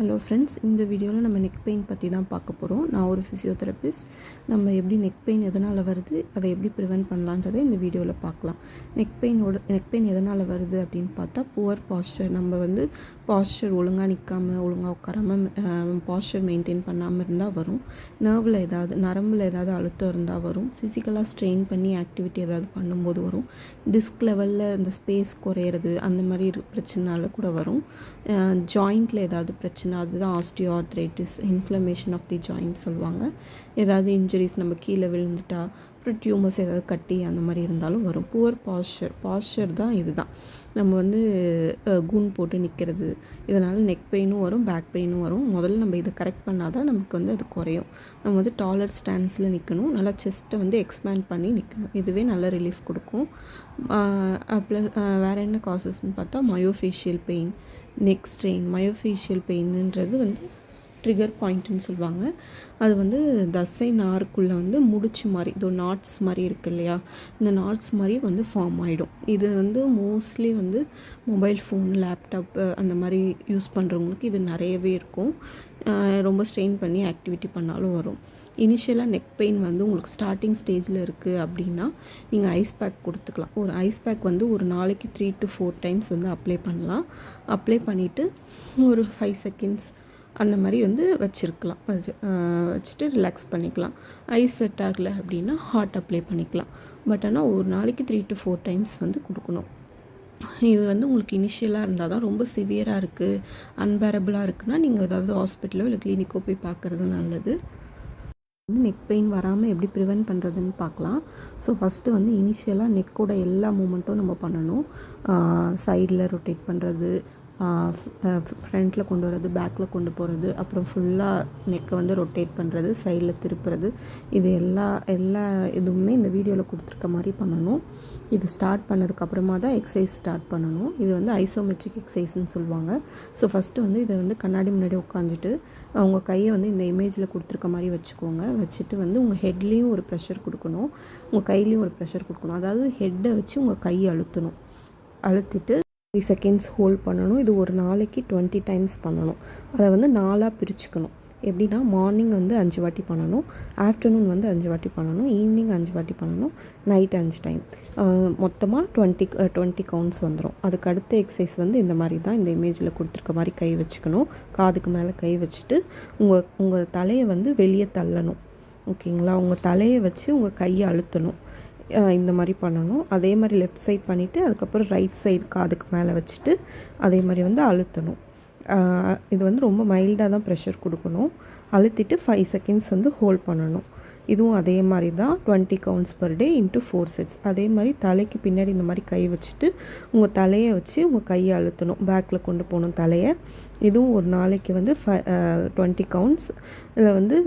Hello friends இந்த வீடியோவில் நம்ம நெக் பெயின் பற்றி தான் பார்க்க போகிறோம் நான் ஒரு ஃபிசியோதெரபிஸ்ட் நம்ம எப்படி நெக் பெயின் எதனால் வருது அதை எப்படி ப்ரிவெண்ட் பண்ணலான்றதை இந்த வீடியோவில் பார்க்கலாம். நெக் பெயினோட நெக் பெயின் எதனால் வருது அப்படின்னு பார்த்தா புவர் பாஸ்டர் நம்ம வந்து பாஸ்டர் ஒழுங்காக நிற்காமல் ஒழுங்காக உட்காராமல் பாஸ்டர் மெயின்டைன் பண்ணாமல் இருந்தால் வரும். நர்வில் ஏதாவது நரம்பில் ஏதாவது அழுத்தம் இருந்தால் வரும். ஃபிசிக்கலாக ஸ்ட்ரெயின் பண்ணி ஆக்டிவிட்டி ஏதாவது பண்ணும்போது வரும். டிஸ்க் லெவலில் இந்த ஸ்பேஸ் குறையிறது அந்த மாதிரி பிரச்சனைனால பிரச்சனால கூட வரும். ஜாயிண்ட்டில் ஏதாவது பிரச்சனை அதுதான் osteo arthritis inflammation of the joint சொல்லுவாங்க. ஏதாவது இன்ஜுரிஸ் நம்ம கீழே விழுந்துட்டா அப்புறம் டியூமர்ஸ் ஏதாவது கட்டி அந்த மாதிரி இருந்தாலும் வரும். புவர் பாஸ்டர் பாஸ்டர் தான் இதுதான். நம்ம வந்து கூன் போட்டு நிற்கிறது இதனால் நெக் பெயினும் வரும் பேக் பெயினும் வரும். முதல்ல நம்ம இதை கரெக்ட் பண்ணால் தான் நமக்கு வந்து அது குறையும். நம்ம வந்து டாலர் ஸ்டாண்ட்ஸில் நிற்கணும் நல்லா செஸ்ட்டை வந்து எக்ஸ்பேண்ட் பண்ணி நிற்கணும் இதுவே நல்ல ரிலீஃப் கொடுக்கும். ப்ளஸ் வேறு என்ன காசஸ்ன்னு பார்த்தா myofascial pain neck strain myofascial பெயின்ன்றது வந்து ட்ரிகர் பாயிண்ட்டுன்னு சொல்லுவாங்க. அது வந்து தசை நாருக்குள்ளே வந்து முடிச்சு மாதிரி இதோ நாட்ஸ் மாதிரி இருக்கு இல்லையா? இந்த நாட்ஸ் மாதிரி வந்து ஃபார்ம் ஆகிடும் இது வந்து மோஸ்ட்லி வந்து மொபைல் ஃபோன் லேப்டாப் அந்த மாதிரி யூஸ் பண்ணுறவங்களுக்கு இது நிறையவே இருக்கும். ரொம்ப ஸ்ட்ரெயின் பண்ணி ஆக்டிவிட்டி பண்ணாலும் வரும். இனிஷியலாக நெக் பெயின் வந்து உங்களுக்கு ஸ்டார்டிங் ஸ்டேஜில் இருக்குது அப்படின்னா நீங்கள் ஐஸ் பேக் கொடுத்துக்கலாம். ஒரு ஐஸ் பேக் வந்து ஒரு நாளைக்கு த்ரீ டு ஃபோர் டைம்ஸ் வந்து அப்ளை பண்ணலாம். அப்ளை பண்ணிவிட்டு ஒரு ஃபைவ் செகண்ட்ஸ் அந்த மாதிரி வந்து வச்சுருக்கலாம். வச்சு வச்சுட்டு ரிலாக்ஸ் பண்ணிக்கலாம். ஐஸ் செட் ஆகலை அப்படின்னா ஹாட் அப்ளை பண்ணிக்கலாம். பட் ஆனால் ஒரு நாளைக்கு த்ரீ டு ஃபோர் டைம்ஸ் வந்து கொடுக்கணும். இது வந்து உங்களுக்கு இனிஷியலாக இருந்தால் தான் ரொம்ப சிவியராக இருக்குது அன்பேரபிளாக இருக்குன்னா நீங்கள் ஏதாவது ஹாஸ்பிட்டலோ இல்லை கிளினிக்கோ போய் பார்க்குறது நல்லது. வந்து நெக் பெயின் வராமல் எப்படி ப்ரிவென்ட் பண்ணுறதுன்னு பார்க்கலாம். ஸோ ஃபஸ்ட்டு வந்து இனிஷியலாக நெக்கோட எல்லா மூமெண்ட்டும் நம்ம பண்ணணும். சைடில் ரொட்டேட் பண்ணுறது ஃப்ரண்ட்டில் கொண்டு வர்றது பேக்கில் கொண்டு போகிறது அப்புறம் ஃபுல்லாக நெக்கை வந்து ரொட்டேட் பண்ணுறது சைடில் திருப்புறது. இது எல்லா எல்லா இதுவுமே இந்த வீடியோவில் கொடுத்துருக்க மாதிரி பண்ணணும். இது ஸ்டார்ட் பண்ணதுக்கப்புறமா தான் எக்ஸசைஸ் ஸ்டார்ட் பண்ணணும். இது வந்து ஐசோமெட்ரிக் எக்ஸசைஸ்ன்னு சொல்லுவாங்க. ஸோ ஃபஸ்ட்டு வந்து இதை வந்து கண்ணாடி முன்னாடி உட்காந்துட்டு அவங்க கையை வந்து இந்த இமேஜில் கொடுத்துருக்க மாதிரி வச்சுக்கோங்க. வச்சுட்டு வந்து உங்கள் ஹெட்லேயும் ஒரு ப்ரெஷர் கொடுக்கணும். உங்கள் கையிலையும் ஒரு ப்ரெஷர் கொடுக்கணும். அதாவது ஹெட்டை வச்சு உங்கள் கையை அழுத்தணும். அழுத்திட்டு த்ரீ செகண்ட்ஸ் ஹோல்ட் பண்ணணும். இது ஒரு நாளைக்கு டுவெண்ட்டி டைம்ஸ் பண்ணணும். அதை வந்து நாலாக பிரிச்சுக்கணும். எப்படின்னா மார்னிங் வந்து அஞ்சு வாட்டி பண்ணணும். ஆஃப்டர்நூன் வந்து அஞ்சு வாட்டி பண்ணணும். ஈவினிங் அஞ்சு வாட்டி பண்ணணும். நைட் அஞ்சு டைம் மொத்தமாக டுவெண்ட்டி டுவெண்ட்டி கவுண்ட்ஸ் வந்துடும் அதுக்கு அடுத்த எக்ஸசைஸ் வந்து இந்த மாதிரி தான். இந்த இமேஜில் கொடுத்துருக்க மாதிரி கை வச்சுக்கணும். காதுக்கு மேலே கை வச்சுட்டு உங்கள் உங்கள் தலையை வந்து வெளியே தள்ளணும். ஓகேங்களா? உங்கள் தலையை வச்சு உங்கள் கையை அழுத்தணும். இந்த மாதிரி பண்ணணும். அதே மாதிரி லெஃப்ட் சைட் பண்ணிவிட்டு அதுக்கப்புறம் ரைட் சைடு காதுக்கு மேலே வச்சுட்டு அதே மாதிரி வந்து அழுத்தணும். இது வந்து ரொம்ப மைல்டாக தான் ப்ரெஷர் கொடுக்கணும். அழுத்திட்டு ஃபைவ் செகண்ட்ஸ் வந்து ஹோல்ட் பண்ணணும். இதுவும் அதே மாதிரி தான் twenty counts per day into four sets அதே மாதிரி தலைக்கு பின்னாடி இந்த மாதிரி கை வச்சுட்டு உங்கள் தலையை வச்சு உங்கள் கையை அழுத்தணும். பேக்கில் கொண்டு போகணும் தலையை. இதுவும் ஒரு நாளைக்கு வந்து ஃபை டுவெண்ட்டி கவுண்ட்ஸ் இதில் வந்து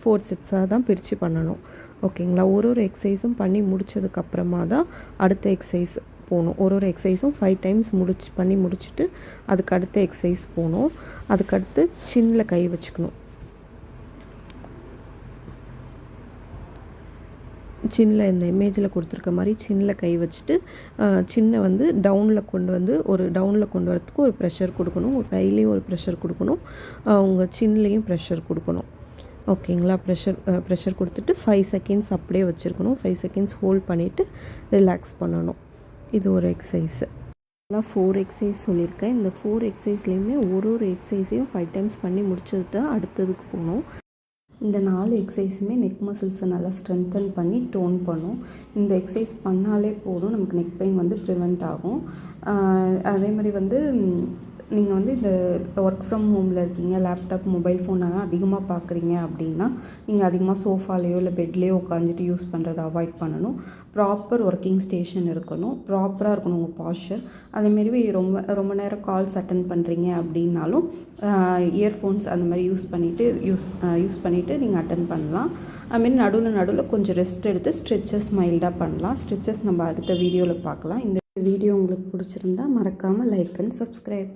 ஃபோர் செட்ஸாக தான் பிரித்து பண்ணணும். ஓகேங்களா? ஒரு ஒரு எக்ஸசைஸும் பண்ணி முடிச்சதுக்கப்புறமா தான் அடுத்த எக்ஸசைஸ் போகணும். ஒரு ஒரு எக்ஸசைஸும் ஃபைவ் டைம்ஸ் முடிச்சு பண்ணி முடிச்சுட்டு அதுக்கு அடுத்த எக்ஸசைஸ் போகணும். அதுக்கடுத்து சின்னில் கை வச்சுக்கணும். சின்னில் இந்த இமேஜில் கொடுத்துருக்க மாதிரி சின்னில் கை வச்சுட்டு சின்ன வந்து டவுனில் கொண்டு வந்து ஒரு டவுனில் கொண்டு வரத்துக்கு ஒரு ப்ரெஷர் கொடுக்கணும். உங்கள் கையிலையும் ஒரு ப்ரெஷர் கொடுக்கணும். உங்கள் சின்லேயும் ப்ரெஷர் கொடுக்கணும். ஓகேங்களா? ப்ரெஷர் ப்ரெஷர் கொடுத்துட்டு ஃபைவ் செகண்ட்ஸ் அப்படியே வச்சுருக்கணும். ஃபைவ் செகண்ட்ஸ் ஹோல்ட் பண்ணிவிட்டு ரிலாக்ஸ் பண்ணணும். இது ஒரு எக்ஸசைஸு நல்லா ஃபோர் எக்ஸசைஸ் சொல்லியிருக்கேன். இந்த ஃபோர் எக்ஸசைஸ்லேயுமே ஒரு ஒரு எக்ஸசைஸையும் ஃபைவ் டைம்ஸ் பண்ணி முடிச்சுட்டு அடுத்ததுக்கு போகணும். இந்த நாலு எக்ஸசைஸுமே நெக் மசில்ஸை நல்லா ஸ்ட்ரென்தன் பண்ணி டோன் பண்ணும். இந்த எக்ஸசைஸ் பண்ணாலே போதும். நமக்கு நெக் பெயின் வந்து ப்ரிவெண்ட் ஆகும். அதே மாதிரி வந்து நீங்கள் வந்து இந்த ஒர்க் ஃப்ரம் ஹோமில் இருக்கீங்க லேப்டாப் மொபைல் ஃபோனெல்லாம் அதிகமாக பார்க்குறீங்க அப்படின்னா நீங்கள் அதிகமாக சோஃபாலேயோ இல்லை பெட்லேயோ உட்காந்துட்டு யூஸ் பண்ணுறதை அவாய்ட் பண்ணணும். ப்ராப்பர் ஒர்க்கிங் ஸ்டேஷன் இருக்கணும். ப்ராப்பராக இருக்கணும் உங்கள் பாஸ்டர் அதேமாரி ரொம்ப ரொம்ப நேரம் கால்ஸ் அட்டன் பண்ணுறீங்க அப்படின்னாலும் இயர்ஃபோன்ஸ் அந்த மாதிரி யூஸ் பண்ணிவிட்டு யூஸ் யூஸ் பண்ணிவிட்டு நீங்கள் அட்டன் பண்ணலாம். அதுமாரி நடுவில் நடுவில் கொஞ்சம் ரெஸ்ட் எடுத்து ஸ்ட்ரெச்சஸ் மைல்டாக பண்ணலாம். ஸ்ட்ரெச்சஸ் நம்ம அடுத்த வீடியோவில் பார்க்கலாம். இந்த வீடியோ உங்களுக்கு பிடிச்சிருந்தா மறக்காமல் லைக் அண்ட் சப்ஸ்கிரைப்